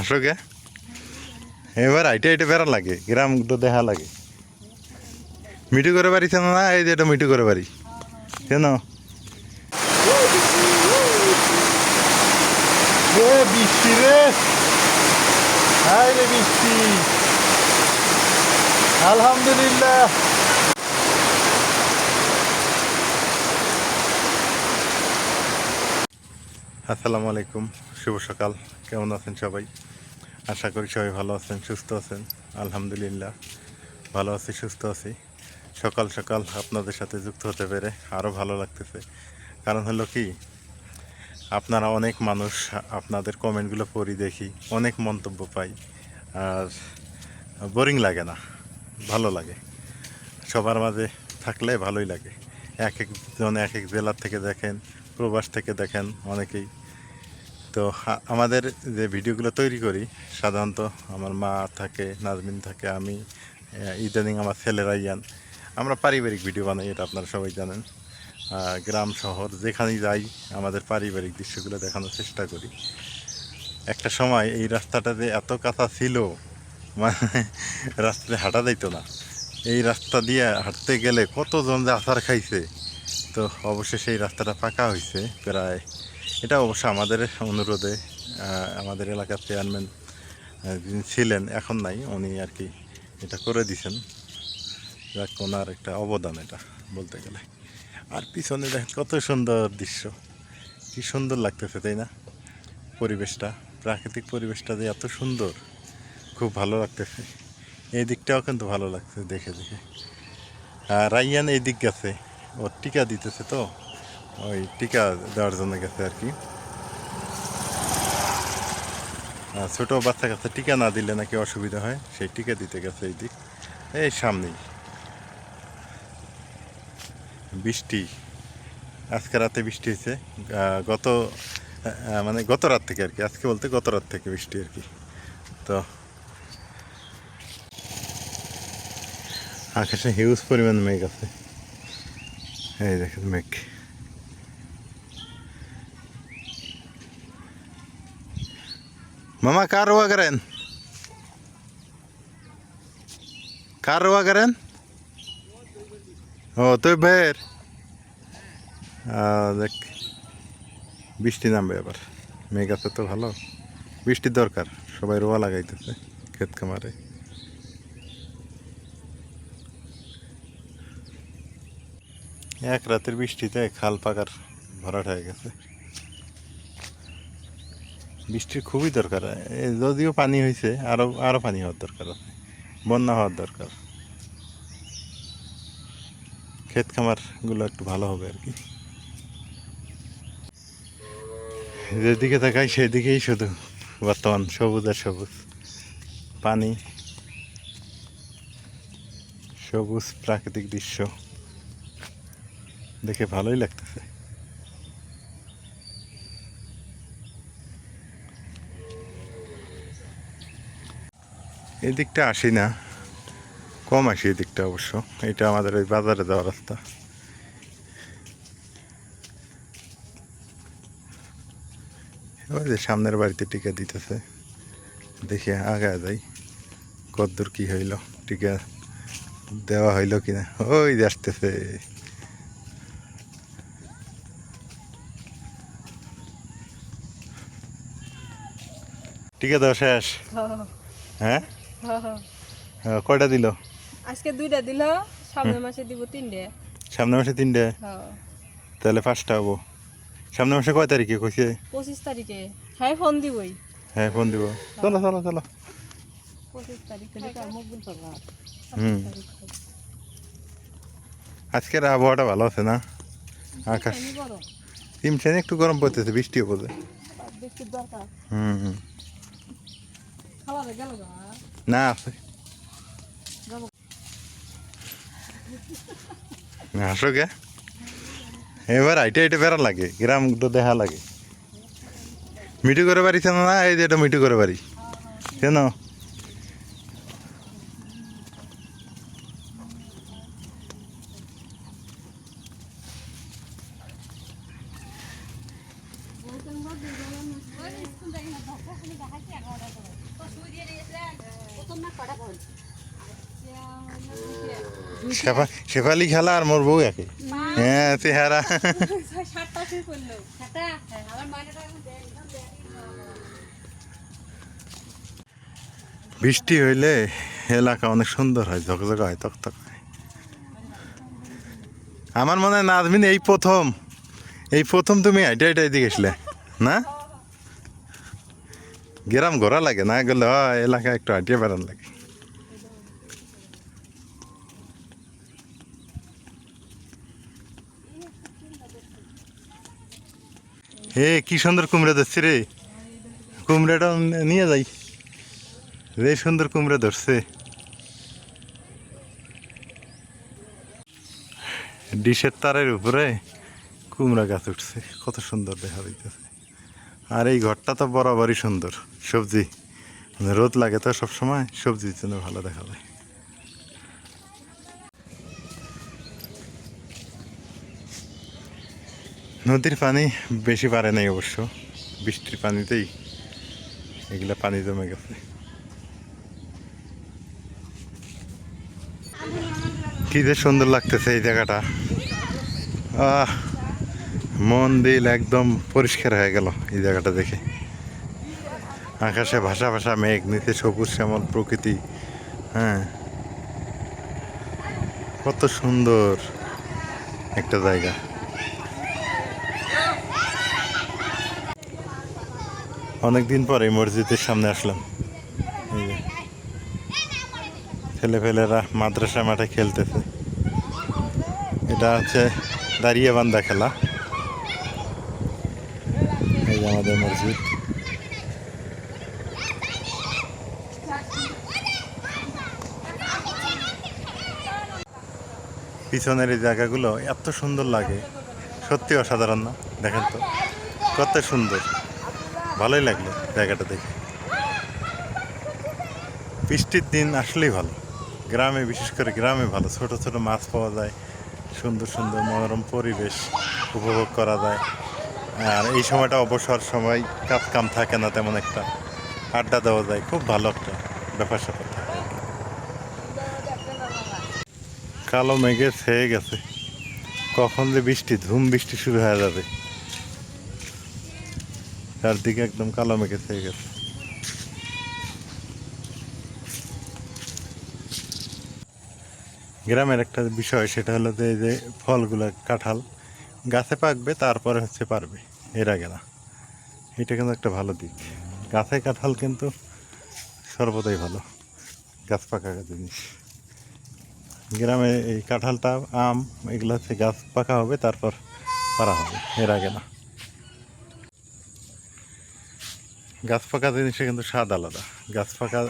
আসো গে এবার আইটে আইটে বেড়া লাগে, গ্রাম তো দেখা লাগে। মিটু করে বাড়ি চেন না, এই যে এটা মিটু করে বাড়ি। কেন? বৃষ্টি রে। হাই রে বৃষ্টি। আলহামদুলিল্লাহ। আসসালামু আলাইকুম, শুভ সকাল। কেমন আছেন সবাই? আশা করি সবাই ভালো আছেন, সুস্থ আছেন। আলহামদুলিল্লাহ, ভালো আছি, সুস্থ আছি। সকাল সকাল আপনাদের সাথে যুক্ত হতে পেরে আরও ভালো লাগতেছে। কারণ হলো কি, আপনারা অনেক মানুষ আপনাদের কমেন্টগুলো পড়ি দেখি, অনেক মন্তব্য পাই। আর বোরিং লাগে না, ভালো লাগে। সবার মাঝে থাকলে ভালোই লাগে। এক একজন এক এক জেলার থেকে দেখেন প্রবাস থেকে দেখেন অনেকেই। তো আমাদের যে ভিডিওগুলো তৈরি করি, সাধারণত আমার মা থাকে, নাজমিন থাকে, আমি ইদানিং আমার ছেলেরা ইয়ান আমরা পারিবারিক ভিডিও বানাই, এটা আপনারা সবাই জানেন। গ্রাম, শহর, যেখানেই যাই, আমাদের পারিবারিক দৃশ্যগুলো দেখানোর চেষ্টা করি। একটা সময় এই রাস্তাটা যে এত কাঁচা ছিল মানে রাস্তায় হাঁটা যাইত না। এই রাস্তা দিয়ে হাঁটতে গেলে কতজন যে আচার খাইছে। তো অবশ্যই সেই রাস্তাটা পাকা হয়েছে প্রায়। এটা অবশ্য আমাদের অনুরোধে আমাদের এলাকার চেয়ারম্যান যিনি ছিলেন, এখন নাই, উনি আর কি এটা করে দিছেন যাক, ওনার একটা অবদান এটা বলতে গেলে। আর পিছনে দেখেন কত সুন্দর দৃশ্য। কি সুন্দর লাগতেছে, তাই না? পরিবেশটা, প্রাকৃতিক পরিবেশটা যে এত সুন্দর, খুব ভালো লাগতেছে। এই দিকটাও কিন্তু ভালো লাগছে দেখে দেখে। আর রাইয়ান এই দিক গেছে। ও টিকা দিতেছে তো? ওই টিকা দেওয়ার জন্য গেছে আর কি। ছোট বাচ্চা কাছে টিকা না দিলে নাকি অসুবিধা হয়, সেই টিকা দিতে গেছে এই দিক। এই সামনেই। বৃষ্টি। আজকে রাতে বৃষ্টি হয়েছে। গত মানে গত রাত থেকে আর কি, আজকে বলতে গত রাত থেকে বৃষ্টি আর কি। তো, আকাশে হিউজ পরিমাণ মেঘ আছে। এই দেখেন মেঘ মামা কার রোয়া করেন কার রোয়া করেন ও তুই আহ, দেখ বৃষ্টি নামবে আবার। মেঘ আছে তো ভালো। বৃষ্টির দরকার সবাই রোয়া লাগাইতেছে ক্ষেত খামারে। এক রাতের বৃষ্টিতে খাল পাকার ভরাট হয়ে গেছে। বৃষ্টির খুবই দরকার। যদিও পানি হয়েছে আরও আরও পানি হওয়ার দরকার আছে। বন্যা হওয়ার দরকার। ক্ষেত খামারগুলো একটু ভালো হবে আর কি। যেদিকে তাকাই সেদিকেই শুধু বর্তমান সবুজ আর সবুজ। পানি, সবুজ প্রাকৃতিক দৃশ্য। দেখে ভালোই লাগতেছে। এই দিকটা আসি না, কম আসি এই দিকটা অবশ্য, এটা আমাদের ওই বাজারে যাওয়ার রাস্তা। ওই যে সামনের বাড়িতে টিকা দিতেছে, দেখি আগা যাই কদ্দূর কি হইল, টিকা দেওয়া হইল কিনা, ওই যে আসতেছে। টিকা দেওয়া শেষ। হ্যাঁ? হ্যাঁ, কয়টা দিল? আজকে দুইটা দিল সামনের মাসে দিব তিনটে। সামনে মাসে তিনটে। তাহলে পাঁচটা হব। সামনে মাসে কয় তারিখে কইছে? পঁচিশ তারিখে। হ্যাঁ ফোন দিবই। হ্যাঁ ফোন দিব। চলো চলো চলো। পঁচিশ তারিখে হুম। আজকের আবহাওয়াটা ভালো আছে না? আকাশ তিমছেন একটু গরম পড়তেছে বৃষ্টিও পড়ে হুম হুম। না আছে যাব। আসো গে। এবার আইটে আইটে বেড়া লাগে গ্রাম তো দেখা লাগে। মিঠু করে চেন না এই যে এটা মিঠু করে বাড়ি। কেন শেফা শেফালি খেলা আর মোর বউ একে। হ্যাঁ চেহারা। করল বৃষ্টি হইলে এলাকা অনেক সুন্দর হয় ঝকঝক হয় তকতক হয়। আমার মনে হয় নাজমিন এই প্রথম এই প্রথম তুমি হাইটে হাইটে এদিকে গেছিলে না? গ্রাম ঘোরা লাগে, না গেলে হয় এলাকা একটু হাঁটিয়ে বেড়ান লাগে। হে কি সুন্দর কুমড়া ধরছি রে। কুমড়াটা নিয়ে যাই। রে, সুন্দর কুমড়া ধরছে। ডিশের তারের উপরে কুমড়া গাছ উঠছে, কত সুন্দর দেখা যাইতেছে। আর এই ঘরটা তো বরাবরই সুন্দর। সবজি মানে রোদ লাগে তো সবসময়, সবজির জন্য ভালো দেখা যায়। নদীর পানি বেশি পারে নাই অবশ্য। বৃষ্টির পানিতেই এগুলা পানি জমে গেছে। কি যে সুন্দর লাগতেছে এই জায়গাটা। আহ মন দিল একদম পরিষ্কার হয়ে গেল এই জায়গাটা দেখে। আকাশে ভাসা ভাসা মেঘ নিতে সবুজ শ্যামল প্রকৃতি হ্যাঁ। কত সুন্দর একটা জায়গা। অনেকদিন পরে মসজিদের সামনে আসলাম। এই যে ছেলেপেলেরা মাদ্রাসা মাঠে খেলতেছে। এটা হচ্ছে দাঁড়িয়ে বান্ধা খেলা এই যে আমাদের পিছনের এই জায়গাগুলো এত সুন্দর লাগে। সত্যি অসাধারণ না? দেখেন তো, কত সুন্দর। ভালোই লাগল জায়গাটা দেখে। বৃষ্টির দিন আসলেই ভালো। গ্রামে, বিশেষ করে গ্রামে ভালো। ছোট ছোট মাছ পাওয়া যায়, সুন্দর সুন্দর মনোরম পরিবেশ উপভোগ করা যায়। আর এই সময়টা অবসর সময় কাজ কাম থাকে না তেমন একটা। আড্ডা দেওয়া যায়, খুব ভালো একটা ব্যাপার স্যাপার থাকে। কালো মেঘে ছেয়ে গেছে। কখন যে বৃষ্টি, ধুম বৃষ্টি শুরু হয়ে যাবে। চারদিকে একদম কালো মেঘে ছেয়ে গেছে। গ্রামের একটা বিষয়, সেটা হলো যে, এই যে ফলগুলো, কাঁঠাল। গাছে পাকবে, তারপরে হচ্ছে পারবে। এরা গেলা। এটা কিন্তু একটা ভালো দিক। গাছে কাঁঠাল কিন্তু সর্বদাই ভালো। গাছ পাকা জিনিস। গ্রামে এই কাঁঠালটা, আম, এগুলো হচ্ছে গাছ পাকা হবে, তারপর পারা হবে। এর আগে না গাছ পাকা জিনিসে কিন্তু স্বাদ আলাদা। গাছ পাকা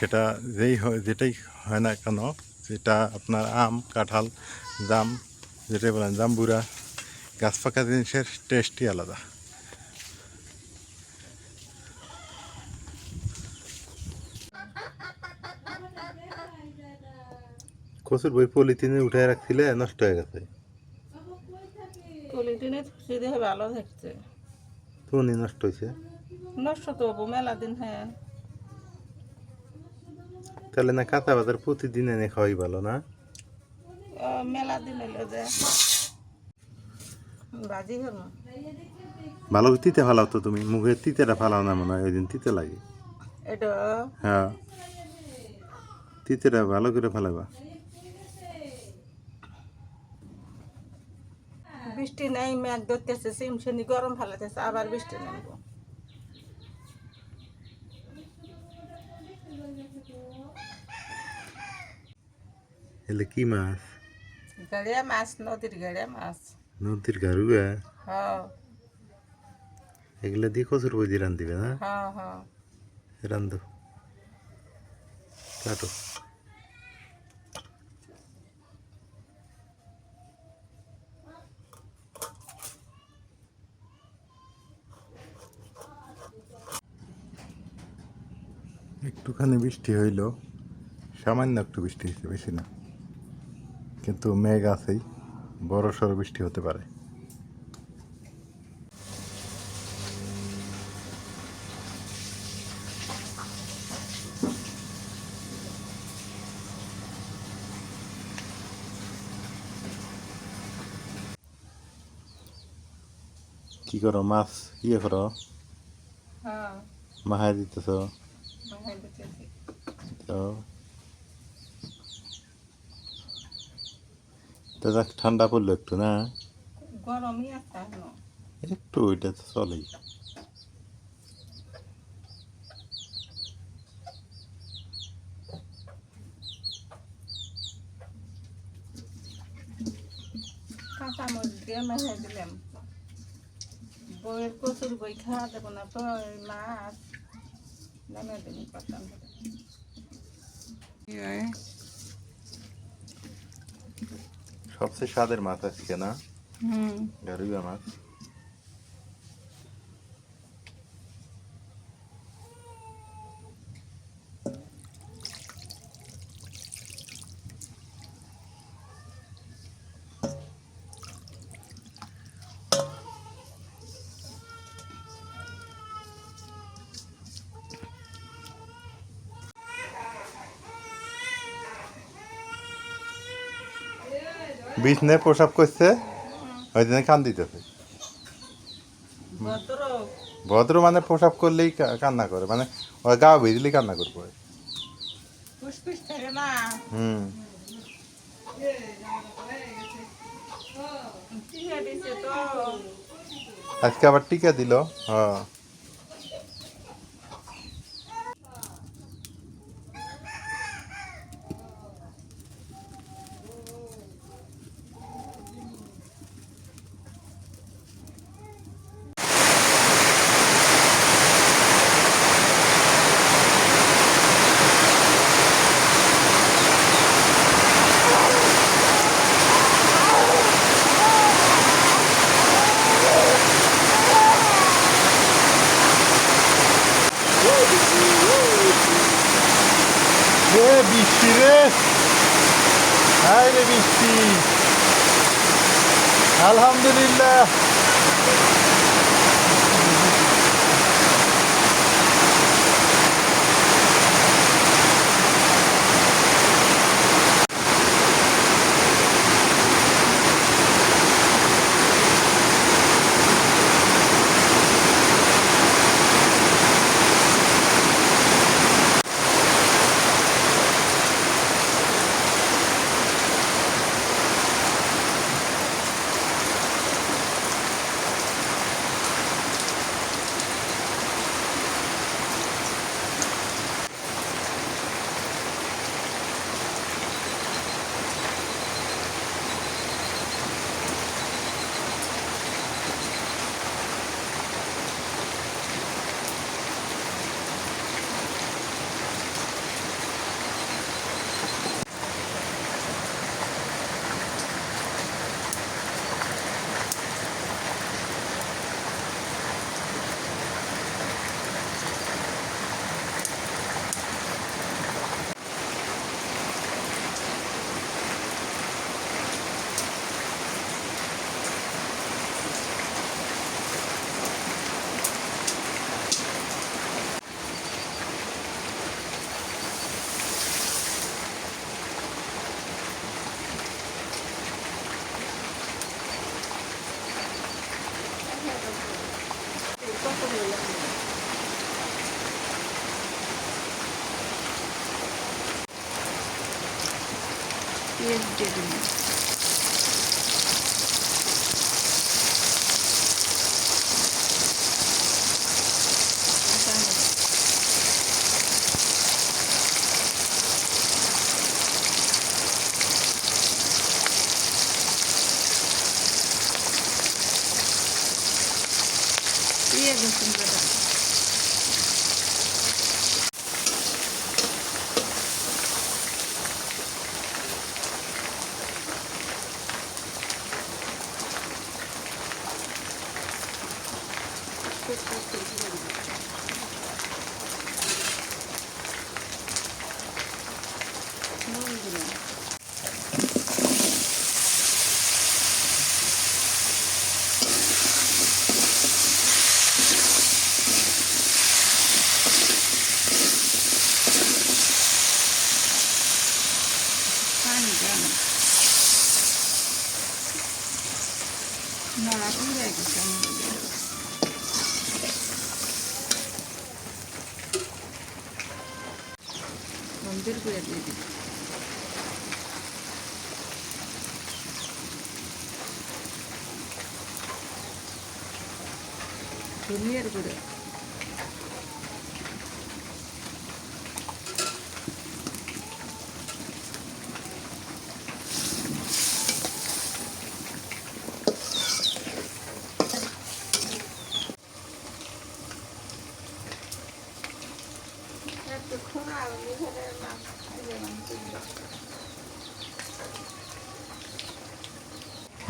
সেটা যেই হয়, যেটাই হয় না কেন যেটা আপনার আম, কাঁঠাল, জাম যেটাই বলেন জাম্বুরা গাছ পাকা জিনিসের টেস্টই আলাদা। কচুর বই পলিথিনে উঠে রাখছিলে নষ্ট হয়ে গেছে। পলিটিনে যদি ভালো থাকছে। তুমি নষ্ট হয়েছে। নষ্ট তো হব মেলা দিন হ্যাঁ। তাহলে না কাঁচা বাজার প্রতিদিন এনে খাওয়াই ভালো না? মেলা দিন এলো যে। বাজি হলো ভালো তিতে ফালাও তো তুমি। মুখে তিতেটা ফালাও না মনে হয় ওই দিন তিতে লাগে। এটা হ্যাঁ। তিতেটা ভালো করে ফেলাবা। বৃষ্টি নেই মেঘ ধরতেছে সিমসিনি গরম ফেলাতেছে আবার বৃষ্টি নেব এলে কি মাছ? গাড়িয়া মাছ নদীর গাড়িয়া মাছ। নদীর হ্যাঁ। এগুলা দিয়ে কচুর বই দিয়ে রান্ধিবে না? হ্যাঁ হ্যাঁ। রান্ধো। কাটো। একটুখানি বৃষ্টি হইল সামান্য একটু বৃষ্টি হয়েছে বেশি না। কিন্তু মেঘ আছেই বড় সড় বৃষ্টি হতে পারে। কি করো মাছ ইয়ে করো? হ্যাঁ। মাহাই দিতেছ। তো তো যাক ঠান্ডা পড়ল একটু না? গরমই একটু ওইটা তো চলেই। কাঁচা মরিচ দিয়ে মেহে দিলাম। বইয়ের প্রচুর বই খাওয়া দেবো না তো মাছ। নামে দিন করতাম সবচেয়ে স্বাদের মাছ আজকে না? গারুয়া মাছ। বিছনে প্রসাব করছে ওই দিনে কান দিতেছে ভদ্র মানে প্রসাব করলেই কান্না করে মানে ওই গা ভিজলেই কান্না করবে হুম। আজকে আবার টিকা দিল হ্যাঁ এ বৃষ্টি রে হাই রে বৃষ্টি। আলহামদুলিল্লাহ। Gracias,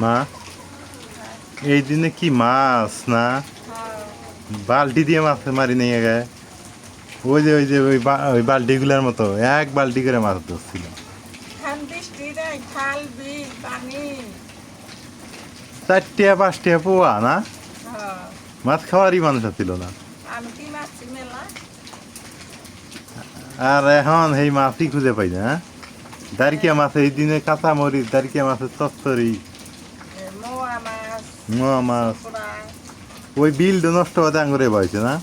মা এই দিনে কি মাছ না? বালতি দিয়ে মাছ মারি নিয়ে গে ওই যে ওই যে ওই ওই বালতিগুলোর মতো এক বালতি করে মাছ ধরছিল। নেই চারটিয়া পাঁচটিয়া পোয়া না? হ্যাঁ। মাছ খাওয়ারই মানুষ ছিল না আমি কি মাছি মেলা আর এখন এই মাছই খুঁজে পাই না হ্যাঁ? দারিকিয়া মাছ এই দিনে কাঁচা মরিচ দারিকিয়া মাছের চচ্চড়ি। মোয়া মাছ। ওই বিলটা নষ্ট হতে আঙুরে বয়সে না?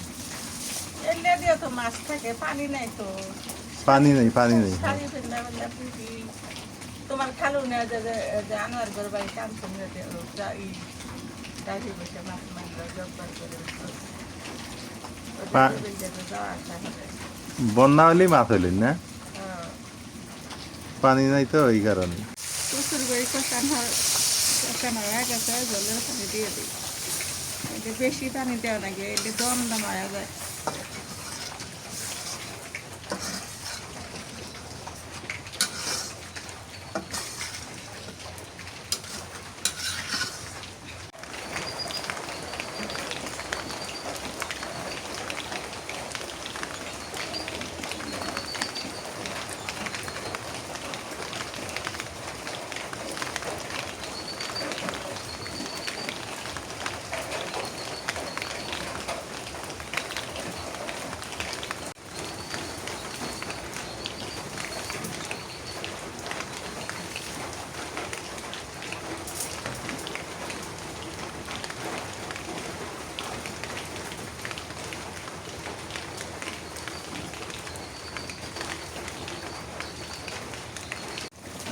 পানি নাই পানি নেই তোমার খালু না যে আনোয়ার ঘর বাড়ি করে। বন্যা হলেই মাছ হইলেন না? হ্যাঁ। পানি নাই তো এই কারণে। প্রচুর বই কষানো কষানো হয়ে গেছে জলের পানি দিয়ে দিই। বেশি পানি দেওয়া নাকি এটা দম দম আয়া যায়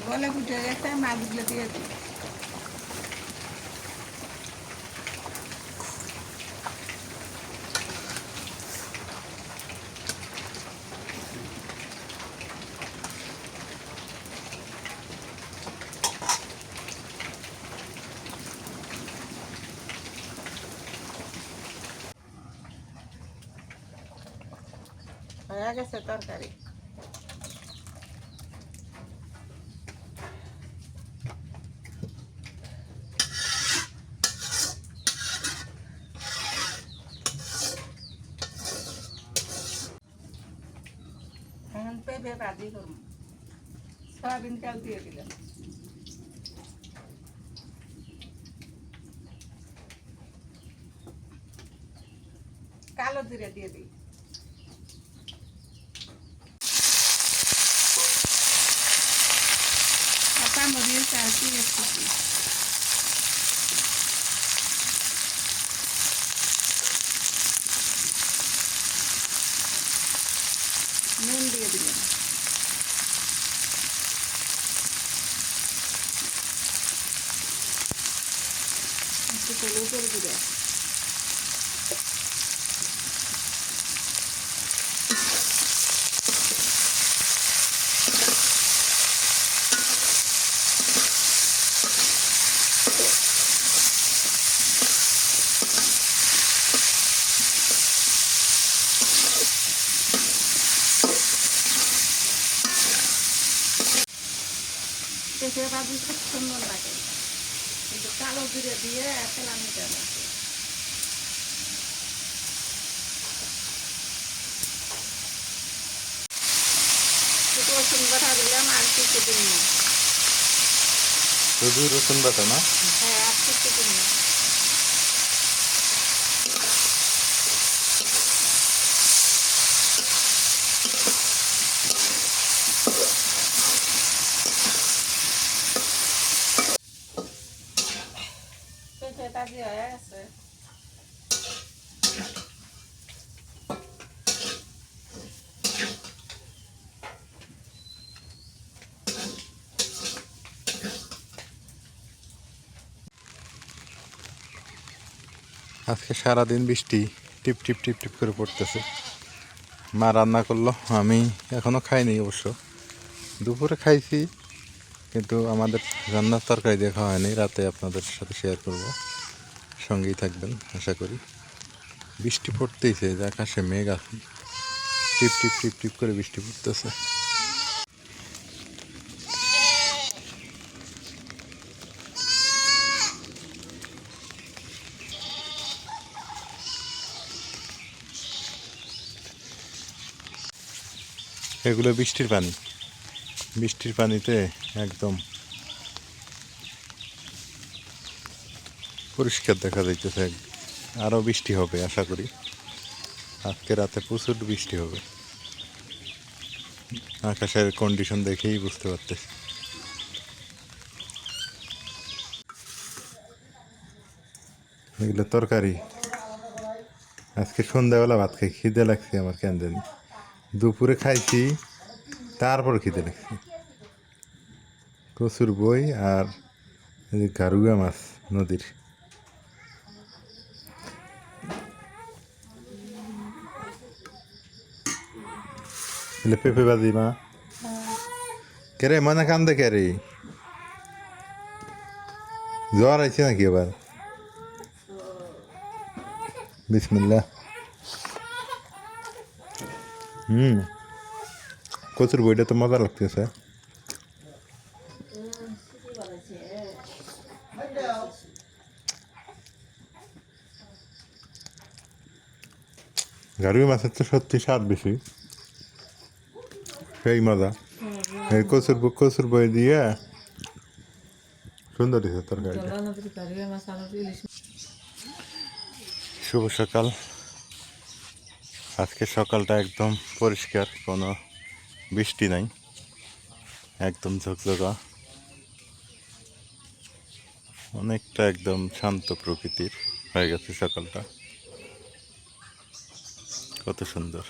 গলে ফুটে গেছে মাছগুলো দিয়ে দিই। হয়ে গেছে তরকারি এখন পেঁপে ভাজি করুন সয়াবিন তেল দিয়ে দিলাম। কালো জিরে দিয়ে দিই। কাঁচা মরিচ আর কুচি নুন দিয়ে দিলাম একটু হলুদের গুঁড়ো পেঁপে ভাজি খুব সুন্দর লাগে। কিন্তু কালো জিরে দিয়ে তেলানি দেওয়া লাগে একটু রসুন বাটা দিলাম আর কিছু দিন না শুধু রসুন বাটা না? হ্যাঁ আর কিছু দিন না faster. আজকে সারাদিন বৃষ্টি, টিপ টিপ টিপ টিপ করে পড়তেছে। মা রান্না করল, আমি এখনও খাইনি অবশ্য। দুপুরে খাইছি, কিন্তু আমাদের রান্নার তরকারি দেখা হয়নি, রাতে আপনাদের সাথে শেয়ার করব। সঙ্গেই থাকবেন, আশা করি। বৃষ্টি পড়তেইছে যে আকাশে মেঘ আছে। টিপ টিপ টিপ টিপ করে বৃষ্টি পড়তেছে। এগুলো বৃষ্টির পানি। বৃষ্টির পানিতে একদম পরিষ্কার দেখা যাইতেছে। আরও বৃষ্টি হবে, আশা করি। আজকে রাতে প্রচুর বৃষ্টি হবে। আকাশের কন্ডিশন দেখেই বুঝতে পারতেছি। এগুলো তরকারি। আজকে সন্ধ্যাবেলা ভাত খাই, খিদে লাগছে আমার কেন জানি। দুপুরে খাইছি, তারপর খিদে লাগছে। কচুর বই আর গারুয়া মাছ, নদীর। কে রে মনে কান্দে কে রে জ্বর আইছে নাকি এবার বিসমিল্লা হুম কচুর বইটা তো মজা লাগতেছে গাড়ুই মাছের তো সত্যি স্বাদ বেশি সেই মজা এই কচুর কচুর বই দিয়ে সুন্দর দিছে তরকারিটা শুভ সকাল। আজকে সকালটা একদম পরিষ্কার, কোনো বৃষ্টি নাই, একদম ঝকঝকা। অনেকটা একদম শান্ত প্রকৃতির হয়ে গেছে সকালটা। কত সুন্দর।